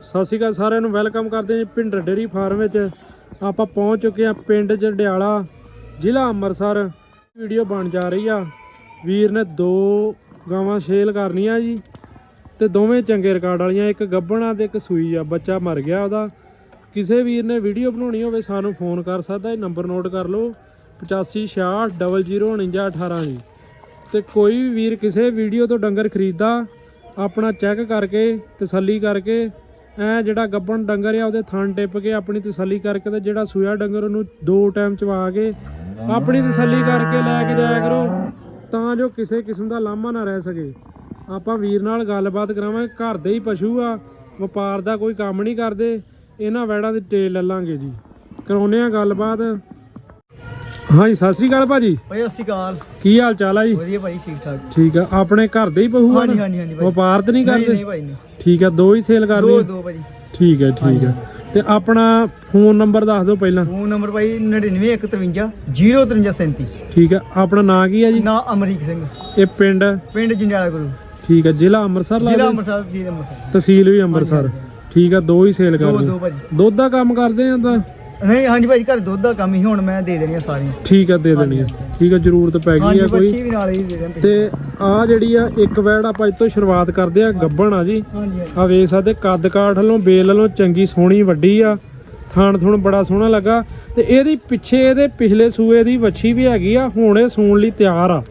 ਸਤਿ ਸ਼੍ਰੀ ਅਕਾਲ ਸਾਰਿਆਂ ਨੂੰ, ਵੈਲਕਮ ਕਰਦੇ ਹਾਂ ਜੀ ਪਿੰਡ ਡੇਰੀ ਫਾਰਮ ਵਿੱਚ। ਆਪਾਂ ਪਹੁੰਚ ਚੁੱਕੇ ਹਾਂ ਪਿੰਡ ਜੰਡਿਆਲਾ ਜ਼ਿਲ੍ਹਾ ਅੰਮ੍ਰਿਤਸਰ। ਵੀਡੀਓ ਬਣ ਜਾ ਰਹੀ ਆ। ਵੀਰ ਨੇ ਦੋ ਗਾਵਾਂ ਸੇਲ ਕਰਨੀਆਂ ਜੀ ਤੇ ਦੋਵੇਂ ਚੰਗੇ ਰਿਕਾਰਡ ਵਾਲੀਆਂ, ਇੱਕ ਗੱਭਣਾ ਤੇ ਇੱਕ ਸੂਈ ਆ, ਬੱਚਾ ਮਰ ਗਿਆ ਉਹਦਾ। ਕਿਸੇ ਵੀਰ ਨੇ ਵੀਡੀਓ ਬਣਾਉਣੀ ਹੋਵੇ, ਸਾਨੂੰ ਫੋਨ ਕਰ ਸਕਦਾ, ਇਹ ਨੰਬਰ ਨੋਟ ਕਰ ਲਓ 8566004918 ਜੀ। ਤੇ ਕੋਈ ਵੀ ਵੀਰ ਕਿਸੇ ਵੀਡੀਓ ਤੋਂ ਡੰਗਰ ਖਰੀਦਦਾ, ਆਪਣਾ ਚੈੱਕ ਕਰਕੇ ਤਸੱਲੀ ਕਰਕੇ ਐ ਜਿਹੜਾ ਗੱਬਣ ਡੰਗਰ ਆ, ਉਹਦੇ ਥਣ ਟਿੱਪ ਕੇ ਆਪਣੀ ਤਸੱਲੀ ਕਰਕੇ ਤੇ ਜਿਹੜਾ ਸੂਆ ਡੰਗਰ ਉਹਨੂੰ ਦੋ ਟਾਈਮ ਚਵਾ ਕੇ ਆਪਣੀ ਤਸੱਲੀ ਕਰਕੇ ਲੈ ਕੇ ਜਾਇਆ ਕਰੋ, ਤਾਂ ਜੋ ਕਿਸੇ ਕਿਸਮ ਦਾ ਲਾਮਾ ਨਾ ਰਹਿ ਸਕੇ। ਆਪਾਂ ਵੀਰ ਨਾਲ ਗੱਲਬਾਤ ਕਰਾਵਾਂਗੇ, ਘਰ ਦੇ ਹੀ ਪਸ਼ੂ ਆ, ਵਪਾਰ ਦਾ ਕੋਈ ਕੰਮ ਨਹੀਂ ਕਰਦੇ, ਇਹਨਾਂ ਵੈੜਾਂ ਦੀ ਟੇਲ ਲੈ ਲਾਂਗੇ ਜੀ। ਕਰਾਉਨੇ ਆ ਗੱਲਬਾਤ। ਹਾਂਜੀ ਸਤਿ ਸ੍ਰੀ ਅਕਾਲ ਭਾਜੀ। ਭਾਈ ਸਤਿ ਸ਼੍ਰੀ ਅਕਾਲ। ਕੀ ਹਾਲ ਚਾਲ ਆ ਜੀ? ਵਧੀਆ ਭਾਈ ਠੀਕ ਠਾਕ ਠੀਕ ਆ ਆਪਣੇ ਘਰ ਦੇ ਹੀ ਪਸ਼ੂ ਆ ਹਾਂਜੀ? ਹਾਂਜੀ ਹਾਂਜੀ ਭਾਈ। ਵਪਾਰ ਤੇ ਨਹੀਂ ਕਰਦੇ? ਨਹੀਂ ਭਾਈ ਨਹੀਂ। ਠੀਕ ਆ ਦੋ ਹੀ ਸੇਲ ਦੋ ਕਰਨੀ ਦੋ ਭਾਈ। ਠੀਕ ਹੈ ਠੀਕ ਹੈ ਤੇ ਆਪਣਾ ਫੋਨ ਨੰਬਰ ਦੱਸ ਦਿਓ ਪਹਿਲਾਂ। ਫੋਨ ਨੰਬਰ ਭਾਈ 9915 05337 ਠੀਕ ਹੈ ਆਪਣਾ ਨਾਂ ਕੀ ਹੈ ਜੀ? ਨਾ ਅਮਰੀਕ ਸਿੰਘ। ਇਹ ਪਿੰਡ? ਪਿੰਡ ਜੰਡਿਆਲਾ ਗੁਰੂ ਠੀਕ ਹੈ ਜ਼ਿਲ੍ਹਾ ਅੰਮ੍ਰਿਤਸਰ ਜ਼ਿਲ੍ਹਾ ਲੱਗਦਾ ਅੰਮ੍ਰਿਤਸਰ ਜ਼ਿਲ੍ਹਾ ਅੰਮ੍ਰਿਤਸਰ। ਤਹਿਸੀਲ ਵੀ ਅੰਮ੍ਰਿਤਸਰ। ਠੀਕ ਆ ਦੋ ਹੀ ਸੇਲ ਦੋ ਕਰਦੇ ਦੋ ਭਾਈ ਦੁੱਧ ਦਾ ਕੰਮ ਕਰਦੇ ਆ ਤਾਂ? ਨਹੀਂ ਹਾਂਜੀ ਭਾਈ ਘਰ ਦੁੱਧ ਦਾ ਕੰਮ ਹੀ ਹੁਣ ਮੈਂ ਦੇ ਦੇਣੀਆਂ ਸਾਰੀਆਂ। ਠੀਕ ਆ ਦੇ ਦੇਣੀ ਆ ਠੀਕ ਆ ਜ਼ਰੂਰਤ ਪੈ ਗਈ ਹਾਂਜੀ ਆ ਕੋਈ। ਬੱਚੀ ਵੀ ਨਾਲ ਹੀ ਦੇ ਦੇਣ ਤੇ ਆ ਜਿਹੜੀ ਆ ਇੱਕ ਵੈੜ ਆਪਾਂ ਇਹ ਤੋਂ ਸ਼ੁਰੂਆਤ ਕਰਦੇ ਆ ਗੱਬਣ ਆ ਜੀ। ਹਾਂਜੀ ਆ ਵੇਖ ਸਕਦੇ ਕੱਦ ਕਾਠ ਵੱਲੋਂ ਬੇਲ ਵੱਲੋਂ ਚੰਗੀ ਸੋਹਣੀ ਵੱਡੀ ਆ। ਥਾਣ ਥੁਣ ਬੜਾ ਸੋਹਣਾ ਲੱਗਾ। ਤੇ ਇਹਦੀ ਪਿੱਛੇ ਇਹਦੇ ਪਿਛਲੇ ਸੂਏ ਦੀ ਵੱਛੀ ਵੀ ਹੈਗੀ ਆ ਹੁਣ ਸੂਣ ਲਈ ਤਿਆਰ ਆ।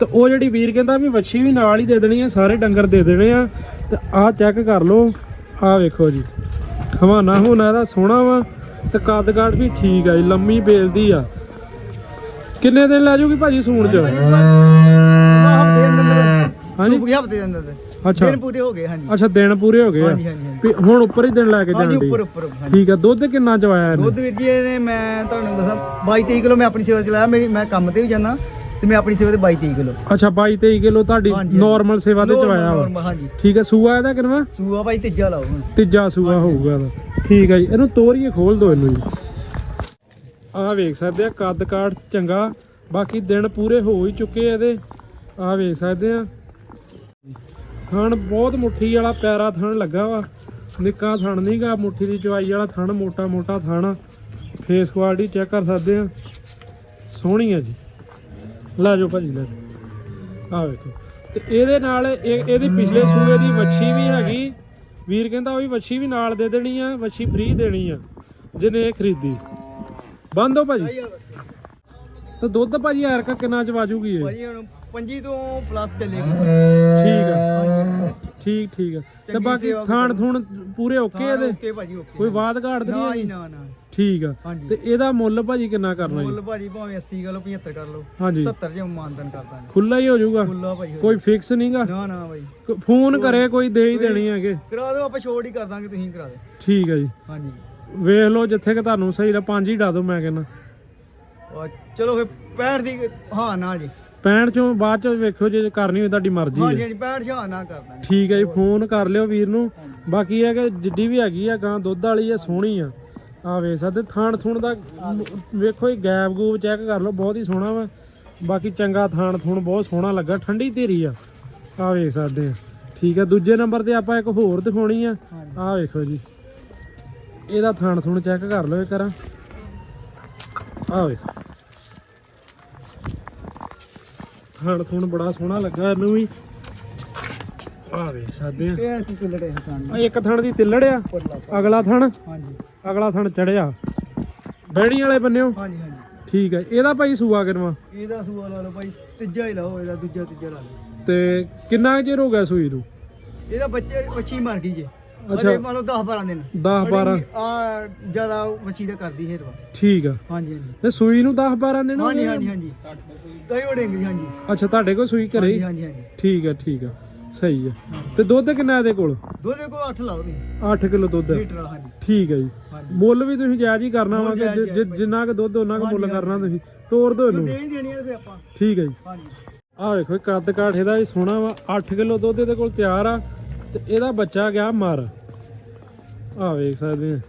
ਤੇ ਉਹ ਜਿਹੜੀ ਵੀਰ ਕਹਿੰਦਾ ਵੀ ਵੱਛੀ ਵੀ ਨਾਲ ਹੀ ਦੇ ਦੇਣੀ ਆ ਸਾਰੇ ਡੰਗਰ ਦੇ ਦੇਣੇ ਆ। ਤੇ ਆਹ ਚੈੱਕ ਕਰ ਲਓ। ਆਹ ਵੇਖੋ ਜੀ। ਹਵਾਨਾ ਹੋਣਾ ਇਹਦਾ ਸੋਹਣਾ ਵਾ। ਤੇ ਕੱਦ ਕਾਠ ਵੀ ਠੀਕ ਆ ਜੀ ਲੰਮੀ ਬੇਲ ਦੀ ਆ। ਕਿੰਨੇ ਦਿਨ ਲੈ ਜੂਗੀ ਭਾਜੀ ਸੂਣ ਚ? ਹਾਂਜੀ ਹਫ਼ਤੇ ਦੇ ਅੰਦਰ ਅੱਛਾ। ਦਿਨ ਪੂਰੇ ਹੋ ਗਏ ਹਾਂਜੀ। ਅੱਛਾ ਦਿਨ ਪੂਰੇ ਹੋ ਗਏ ਆ? ਹਾਂਜੀ ਹਾਂਜੀ ਹਾਂਜੀ। ਵੀ ਹੁਣ ਉੱਪਰ ਹੀ ਦਿਨ ਲੈ ਕੇ ਹਾਂਜੀ ਜਾਂਦੀ ਉੱਪਰ ਉੱਪਰ ਹਾਂਜੀ। ਠੀਕ ਆ ਦੁੱਧ ਕਿੰਨਾ ਚਵਾਇਆ ਇਹਨੇ? ਦੁੱਧ ਵੀਰ ਜੀ ਇਹਨੇ ਮੈਂ ਤੁਹਾਨੂੰ ਦੱਸਾਂ 22 23 ਕਿਲੋ ਮੈਂ ਆਪਣੀ ਸੇਵਾ ਚਲਾਇਆ ਮੈਂ ਕੰਮ ਤੇ ਵੀ ਜਾਣਾ ਤੇ ਮੈਂ ਆਪਣੀ ਸੇਵਾ ਤੇ 22 23 ਕਿਲੋ। ਅੱਛਾ 22 23 ਕਿਲੋ ਤੁਹਾਡੀ ਹਾਂਜੀ, ਨਾਰਮਲ ਸੇਵਾ ਤੇ ਚਵਾਇਆ ਵਾ। ਨੋਰਮਲ, ਹਾਂਜੀ। ਠੀਕ ਹੈ ਸੂਆ ਇਹਦਾ ਕਿੰਨਾ? ਸੂਆ ਭਾਈ ਤੀਜਾ ਲਾਓ ਹੁਣ। ਤੀਜਾ ਸੂਆ ਹੋਊਗਾ ਇਹਦਾ। ਠੀਕ ਹੈ ਜੀ ਇਹਨੂੰ ਤੋਰੀਏ ਖੋਲ ਦਿਓ ਇਹਨੂੰ ਜੀ। ਆਹ ਵੇਖ ਸਕਦੇ ਆ ਕੱਦ ਕਾਠ ਚੰਗਾ ਬਾਕੀ ਦਿਨ ਪੂਰੇ ਹੋ ਹੀ ਚੁੱਕੇ ਆ ਇਹਦੇ। ਆਹ ਵੇਖ ਸਕਦੇ ਆ। ਥਣ ਬਹੁਤ ਮੁੱਠੀ ਵਾਲਾ ਪਿਆਰਾ ਥਣ ਲੱਗਾ ਵਾ। ਨਿੱਕਾ ਥਣ ਨਹੀਂਗਾ ਮੁੱਠੀ ਦੀ ਚਵਾਈ ਵਾਲਾ ਥਣ ਮੋਟਾ ਮੋਟਾ ਥਣ। ਫੇਸ ਕੁਆਲਿਟੀ ਚੈੱਕ ਕਰ ਸਕਦੇ ਆ। ਸੋਹਣੀ ਆ ਜੀ। ਲੈ ਜਾਓ ਭਾਜੀ ਲੈ ਜਾਓ। ਆਹ ਵੇਖੋ। ਤੇ ਇਹਦੇ ਨਾਲ ਇਹ- ਇਹਦੀ ਪਿਛਲੇ ਸੂਏ ਦੀ ਵੱਛੀ ਵੀ ਹੈਗੀ। ਵੀਰ ਕਹਿੰਦਾ ਉਹ ਵੀ ਵੱਛੀ ਵੀ ਨਾਲ ਦੇ ਦੇਣੀ ਆ ਵੱਛੀ ਫ੍ਰੀ ਦੇਣੀ ਆ ਜਿਹਨੇ ਇਹ ਖਰੀਦੀ। ਬੰਦ ਹੋ ਭਾਜੀ। ਤੇ ਦੁੱਧ ਭਾਜੀ ਐਰਕਾ ਕਿੰਨਾ ਚ ਵਾਜੂਗੀ ਇਹ? ਭਾਈ ਹੁਣ 25 ਤੋਂ ਪਲੱਸ ਚੱਲੇ ਠੀਕ ਆ। ਠੀਕ ਠੀਕ ਆ। ਤੇ ਚੰਗੀ ਬਾਕੀ ਸੇਵਾ ਥਾਣ ਥੂਣ ਪੂਰੇ ਓਕੇ ਇਹਦੇ ਓਕੇ ਭਾਜੀ ਓਕੇ। ਕੋਈ ਬਾਤ ਘਾਟ ਤੇ ਨਾ ਨਹੀਂ ਜੀ ਹੈਗੀ? ਨਾ ਨਾ। ਠੀਕ ਆ। ਹਾਂਜੀ। ਤੇ ਇਹਦਾ ਮੁੱਲ ਭਾਜੀ ਕਿੰਨਾ ਕਰਨਾ ਮੁੱਲ ਜੀ ਭਾਜੀ ਭਾਵੇਂ 80 ਕਰ ਲਓ 75 ਕਰ ਲਓ। ਹਾਂਜੀ। 70 ਜੇ ਮਾਨਦਨ ਕਰ ਦਾਂਗੇ। ਖੁੱਲਾ ਹੀ ਹੋ ਜਾਊਗਾ? ਖੁੱਲਾ ਭਾਜੀ ਕੋਈ ਫਿਕਸ ਨਹੀਂਗਾ ਨਾ ਨਾ ਭਾਈ ਫੋਨ ਕਰੇ ਕੋਈ ਦੇ ਹੀ ਦੇਣੀ ਹੈਗੇ। ਕਰਾ ਦਿਓ ਆਪਾਂ ਛੋੜ ਹੀ ਕਰ ਦਾਂਗੇ ਤੁਸੀਂ ਕਰਾ ਦਿਓ। ਠੀਕ ਆ ਜੀ। ਹਾਂਜੀ। ਵੇਖ ਲਓ ਜਿੱਥੇ ਕਿ ਤੁਹਾਨੂੰ ਸਹੀ ਦਾ ਪੰਜ ਹੀ ਡਾ ਦਿਓ ਮੈਂ ਕਹਿੰਦਾ। ਚਲੋ ਫਿਰ 65 ਦੀ ਹਾਂ ਨਾ ਜੀ। 65 ਚੋਂ ਬਾਅਦ ਚ ਵੇਖਿਓ ਜੇ ਕਰਨੀ ਹੋਈ ਤੁਹਾਡੀ ਮਰਜ਼ੀ ਹਾਂਜੀ ਹੈ। ਹਾਂਜੀ 65 ਹਾਂ ਨਾ ਕਰ ਦਾਂਗੇ ਠੀਕ ਹੈ ਜੀ ਫੋਨ ਕਰ ਲਿਓ ਵੀਰ ਨੂੰ। ਬਾਕੀ ਇਹ ਕਿ ਜਿੱਡੀ ਵੀ ਹੈਗੀ ਆ ਗਾਂ ਦੁੱਧ ਵਾਲੀ ਆ ਸੋਹਣੀ ਆ। ਆ ਵੇਖ ਸਕਦੇ ਥਾਣ ਥੁਣ ਦਾ ਵੇਖੋ ਇਹ ਗੈਪ ਗੂਪ ਚੈੱਕ ਕਰ ਲਓ ਬਹੁਤ ਹੀ ਸੋਹਣਾ ਵਾ। ਬਾਕੀ ਚੰਗਾ ਥਾਣ ਥੁਣ ਬਹੁਤ ਸੋਹਣਾ ਲੱਗਾ ਠੰਡੀ ਧੀਰੀ ਆ। ਆ ਵੇਖ ਸਕਦੇ ਆ। ਠੀਕ ਆ ਦੂਜੇ ਨੰਬਰ ਤੇ ਆਪਾਂ ਇੱਕ ਹੋਰ ਦਿਖਾਉਣੀ ਆ। ਆ ਵੇਖੋ ਜੀ। ਇਹਦਾ ਥਾਣ ਥੁਣ ਚੈੱਕ ਕਰ ਲਓ ਇਹ ਕਰਾਂ ਆ ਵੇਖੋ। ਥਾਣ ਥੁਣ ਬੜਾ ਸੋਹਣਾ ਲੱਗਾ ਇਹਨੂੰ ਵੀ। ਆ ਵੇਖ ਸਕਦੇ ਆ। ਇਹ ਅਸੀਂ ਕਿਲੜੇ ਹਸਾਨ ਆ ਇੱਕ ਥਣ ਦੀ ਤਿੱਲੜ ਆ ਅਗਲਾ ਥਣ। ਹਾਂਜੀ। ਅਗਲਾ ਥਣ ਚੜਿਆ। ਬਹਿਣੀ ਵਾਲੇ ਬੰਨਿਓ। ਹਾਂਜੀ ਹਾਂਜੀ। ਠੀਕ ਹੈ ਇਹਦਾ ਭਾਈ ਸੂਆ ਕਿਨਵਾ? ਇਹਦਾ ਸੂਆ ਲਾ ਲਓ ਭਾਈ ਤੀਜਾ ਹੀ ਲਾਓ ਇਹਦਾ ਦੂਜਾ ਤੀਜਾ ਲਾ ਲਓ। ਤੇ ਕਿੰਨਾ ਕੁ ਚਿਰ ਹੋ ਗਿਆ ਸੂਈ ਨੂੰ? ਇਹਦਾ ਬੱਚੇ ਬੱਚੀ ਮਰ ਗਈ ਜੇ। ਅੱਛਾ। ਮੰਨ ਲਓ 10 12 ਦਿਨ। 10 12 ਆ ਜ਼ਿਆਦਾ ਬੱਚੀ ਦਾ ਕਰਦੀ ਹੈ ਰਵਾ। ਠੀਕ ਆ। ਹਾਂਜੀ ਹਾਂਜੀ। ਤੇ ਸੂਈ ਨੂੰ 10 12 ਦਿਨ ਹੋ ਹਾਂਜੀ ਗਏ? ਹਾਂਜੀ ਹਾਂਜੀ। ਦਹੀਂ ਵੜੇਂਗੇ ਹਾਂਜੀ। ਅੱਛਾ ਤੁਹਾਡੇ ਕੋਲ ਸੂਈ ਘਰੇ? ਹਾਂਜੀ ਹੀ? ਹਾਂਜੀ ਹਾਂਜੀ। ਠੀਕ ਆ ਠੀਕ ਆ। ਸਹੀ ਆ। ਤੇ ਦੁੱਧ ਕਿੰਨਾ ਇਹਦੇ ਕੋਲ? ਦੁੱਧ ਕੋ 8 ਲਾਓ ਨਹੀਂ 8 ਕਿਲੋ ਦੁੱਧ। ਹੈ। ਲੀਟਰ ਵਾਲਾ ਹਾਂਜੀ। ਠੀਕ ਹੈ ਜੀ। ਮੁੱਲ ਵੀ ਤੁਸੀਂ ਜਾਇਜ਼ ਹੀ ਕਰਨਾ ਵਾ ਕਿ ਜਿੰਨਾ ਕੁ ਦੁੱਧ ਉਹਨਾਂ ਕੁ ਮੁੱਲ ਕਰਨਾ ਤੁਸੀਂ। ਤੋਰ ਦਿਓ ਇਹਨੂੰ। ਦੇ ਹੀ ਦੇਣੀ ਹੈ ਫੇ ਆਪਾਂ। ਠੀਕ ਹੈ ਜੀ। ਹਾਂਜੀ। ਆਹ ਵੇਖੋ ਕੱਦ ਕਾਠ ਇਹਦਾ ਵੀ ਸੋਹਣਾ ਵਾ। 8 ਕਿਲੋ ਦੁੱਧ ਇਹਦੇ ਕੋਲ ਤਿਆਰ ਆ। ਤੇ ਇਹਦਾ ਬੱਚਾ ਗਿਆ ਮਰ। ਆ ਵੇਖ ਸਕਦੇ ਆ।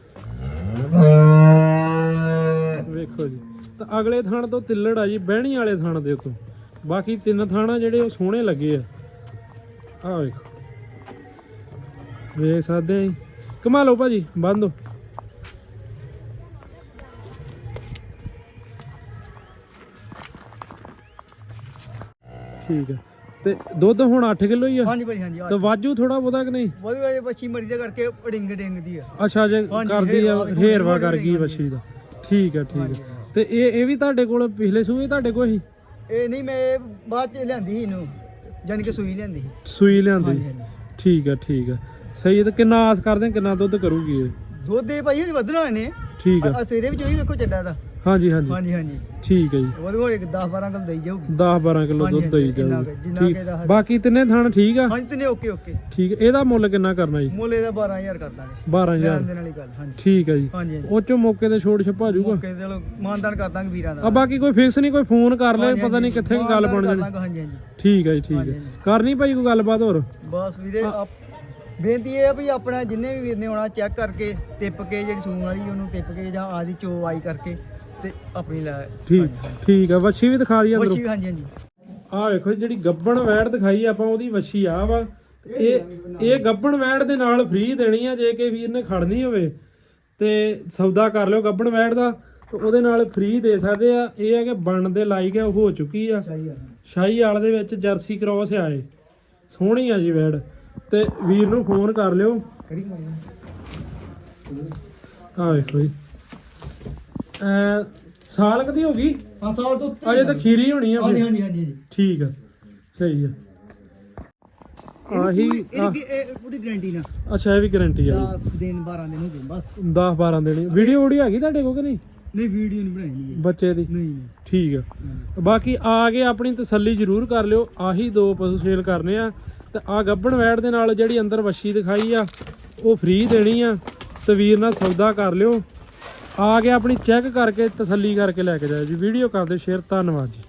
ਵੇਖੋ ਜੀ। ਤਾਂ ਅਗਲੇ ਥਣ ਤੋਂ ਤਿੱਲੜ ਆ ਜੀ, ਬਹਿਣੀ ਵਾਲੇ ਥਣ ਦੇ ਉੱਤੋਂ ਬਾਕੀ ਤਿੰਨ ਥਾਣਾ ਜਿਹੜੇ ਉਹ ਸੋਹਣੇ ਲੱਗੇ ਆ। ਆਹ ਵੇਖੋ। ਵੇਖ ਸਕਦੇ ਆ ਜੀ। ਕਮਾ ਲਓ ਭਾਜੀ, ਬੰਦੋ ਠੀਕ ਹੈ ਤੇ ਦੁੱਧ ਹੁਣ 8 ਕਿਲੋ ਹੀ ਆ? ਹਾਂਜੀ ਭਾਈ ਹਾਂਜੀ ਤੇ ਵਾਜੂ ਥੋੜਾ ਬਹੁਤਾ ਕਿ ਨਹੀਂ? ਵਧੀਆ ਇਹ ਬੱਚੀ ਮਰੀ ਦੇ ਕਰਕੇ ਡਿੰਗ ਡਿੰਗ ਦੀ ਆ। ਅੱਛਾ ਜੇ ਕਰਦੀ ਆ ਹੇਰਵਾ- ਕਰ ਗਈ। ਵੱਛੀ ਦਾ। ਠੀਕ ਹੈ ਠੀਕ ਹੈ। ਤੇ ਇਹ ਇਹ ਵੀ ਤੁਹਾਡੇ ਕੋਲ ਪਿਛਲੇ ਸੂਏ ਤੁਹਾਡੇ ਕੋਲ ਹੀ? ਇਹ ਨਹੀਂ ਮੈਂ ਬਾਅਦ ਚ ਲਿਆਂਦੀ ਸੀ ਇਹਨੂੰ ਜਾਨ ਕੇ ਸੂਈ ਲਿਆਂਦੀ ਸੀ। ਸੂਈ ਲਿਆਂਦੀ? ਠੀਕ ਹੈ ਠੀਕ ਹੈ ਸਹੀ ਤੇ ਕਿੰਨਾ ਆਸ ਕਰਦੇ ਆ ਕਿੰਨਾ ਦੁੱਧ ਕਰੂਗੀ ਇਹ? ਦੁੱਧ ਦੇ ਭਾਈ ਹਜੇ ਵਧਣਾ ਇਹਨੇ। ਠੀਕ ਆ। ਸਵੇਰੇ ਵਿੱਚ ਉਹੀ ਵੇਖੋ ਚੱਡਾ ਦਾ। ਹਾਂਜੀ ਹਾਂਜੀ। ਹਾਂਜੀ ਹਾਂਜੀ। ਠੀਕ ਹੈ ਜੀ। ਉਹਦੇ ਕੋਲ 10 12 ਕਿਲੋ ਦੇਈ ਜਾਊਗੀ। 10 12 ਕਿਲੋ ਹਾਂਜੀ, ਦੁੱਧ ਦਈ ਹਾਂਜੀ, ਇੰਨਾ ਕੁ, ਜਾਊਗੀ ਜਿੰਨਾ ਕੁ ਠੀਕ ਇਹਦਾ ਹੈ। ਬਾਕੀ ਤਿੰਨੇ ਥਣ ਠੀਕ ਆ? ਹਾਂਜੀ ਤਨੇ ਓਕੇ ਓਕੇ। ਠੀਕ ਹੈ। ਇਹਦਾ ਮੁੱਲ ਕਿੰਨਾ ਕਰਨਾ ਜੀ? ਮੁੱਲ ਇਹਦਾ 12000 ਕਰ ਦਾਂਗੇ। 12000 ਲੈਣ ਦੇਣ ਵਾਲੀ ਗੱਲ ਹਾਂਜੀ। ਠੀਕ ਹੈ ਜੀ। ਹਾਂਜੀ ਹਾਂਜੀ। ਉਹ ਚੋਂ ਮੌਕੇ ਤੇ ਛੋੜ ਛਪਾ ਜਾਊਗਾ ਓਕੇ ਚਲੋ ਮਾਨਦਾਨ ਕਰ ਦਾਂਗੇ ਵੀਰਾਂ ਦਾ। ਆ ਬਾਕੀ ਕੋਈ ਫਿਕਸ ਨਹੀਂ ਕੋਈ ਫੋਨ ਕਰ ਲੈ ਹਾਂਜੀ, ਪਤਾ ਨਹੀਂ ਹਾਂਜੀ, ਕਿੱਥੇ ਕੁ ਗੱਲ ਬਣ ਕਰ ਜਾਣੀ। ਦਾਂਗੇ, ਹਾਂਜੀ ਹਾਂਜੀ। ਠੀਕ ਹੈ ਜੀ ਠੀਕ ਹੈ। ਹਾਂਜੀ। ਕਰਨੀ ਭਾਈ ਕੋਈ ਗੱਲਬਾਤ ਹੋਰ? ਬਸ ਵੀਰੇ ਆਪ ਬੇਨਤੀ ਇਹ ਆ ਵੀ ਆਪਣਾ ਜਿੰਨੇ ਵੀ ਵੀਰ ਨੇ ਆਉਣਾ ਚੈੱਕ ਕਰਕੇ ਟਿੱਪ ਕੇ ਜਿਹੜੀ ਸੂਣ ਵਾਲੀ ਉਹਨੂੰ ਟਿੱਪ ਕੇ ਜਾਂ ਆਦੀ ਚੋ ਆਈ ਕਰਕੇ ਤੇ ਆਪਣੀ ਲੈ ਠੀਕ ਠੀਕ ਆ ਵੱਛੀ ਵੀ ਦਿਖਾ ਦਈਏ ਅੰਦਰੋਂ। ਬੱਚੀ ਹਾਂਜੀ ਹਾਂਜੀ। ਆ ਵੇਖੋ ਜਿਹੜੀ ਗੱਬਣ ਵੈੜ ਦਿਖਾਈ ਆਪਾਂ ਉਹਦੀ ਵੱਛੀ ਆ ਵਾ। ਇਹ ਇਹ ਗੱਬਣ ਵੈੜ ਦੇ ਨਾਲ ਫ੍ਰੀ ਦੇਣੀ ਆ ਜੇ ਕਿ ਵੀਰ ਨੇ ਖੜਨੀ ਹੋਵੇ। ਤੇ ਸੌਦਾ ਕਰ ਲਿਓ ਗੱਬਣ ਵੈੜ ਦਾ ਤੇ ਉਹਦੇ ਨਾਲ ਫ੍ਰੀ ਦੇ ਸਕਦੇ ਆ। ਇਹ ਹੈ ਕਿ ਬਣ ਦੇ ਲਾਈਕ ਹੈ ਉਹ ਹੋ ਚੁੱਕੀ ਆ। ਸਹੀ ਵਾਲ ਦੇ ਵਿੱਚ ਜਰਸੀ ਕ੍ਰੋਸ ਆਏ ਸੋਹਣੀ ਆ ਜੀ ਵੈੜ। ਤੇ ਵੀਰ ਨੂੰ ਫੋਨ ਕਰ ਲਿਓ। ਆ ਵੇਖੋ ਜੀ। ਸਾਲ ਕਦੀ ਹੋ ਗਈ? ਹਾਂ ਸਾਲ ਤੋਂ ਉੱਤੇ ਅਜੇ ਤਾਂ ਖੀਰੀ ਹੋਣੀ ਆ ਹਾਂਜੀ ਫਿਰ। ਹਾਂਜੀ ਹਾਂਜੀ ਹਾਂਜੀ। ਠੀਕ ਆ ਸਹੀ ਆ। ਆਹੀ ਇਹ ਇਹ ਉਹਦੀ ਗਾਰੰਟੀ ਨਾ ਅੱਛਾ ਇਹ ਵੀ ਗਾਰੰਟੀ ਆ। 10 ਦਿਨ 12 ਦਿਨ ਹੋ ਗਏ ਬਸ। 10 12 ਦੇਣੀ ਵੀਡੀਓ ਵੀਡੀਓ ਹੈਗੀ ਤੁਹਾਡੇ ਕੋਲ ਕਿ ਨਹੀਂ? ਨਹੀਂ ਵੀਡੀਓ ਨਹੀਂ ਬਣਾਈ ਨਹੀਂ ਬੱਚੇ ਦੀ? ਨਹੀਂ ਨਹੀਂ। ਠੀਕ ਆ। ਬਾਕੀ ਆ ਕੇ ਆਪਣੀ ਤਸੱਲੀ ਜ਼ਰੂਰ ਕਰ ਲਿਓ। ਆਹੀ ਦੋ ਪਸ਼ੂ ਸੇਲ ਕਰਨੇ ਆ। ਤੇ ਆ ਗੱਬਣ ਵੈੜ ਦੇ ਨਾਲ ਜਿਹੜੀ ਅੰਦਰ ਵੱਛੀ ਦਿਖਾਈ ਆ ਉਹ ਫ੍ਰੀ ਦੇਣੀ ਆ। ਤੇ ਵੀਰ ਨਾਲ ਸੌਦਾ ਕਰ ਲਿਓ। ਆ ਕੇ ਆਪਣੀ ਚੈੱਕ ਕਰਕੇ ਤਸੱਲੀ ਕਰਕੇ ਲੈ ਕੇ ਜਾਇਓ ਜੀ। ਵੀਡੀਓ ਕਰਦੇ ਸ਼ੇਅਰ। ਧੰਨਵਾਦ ਜੀ।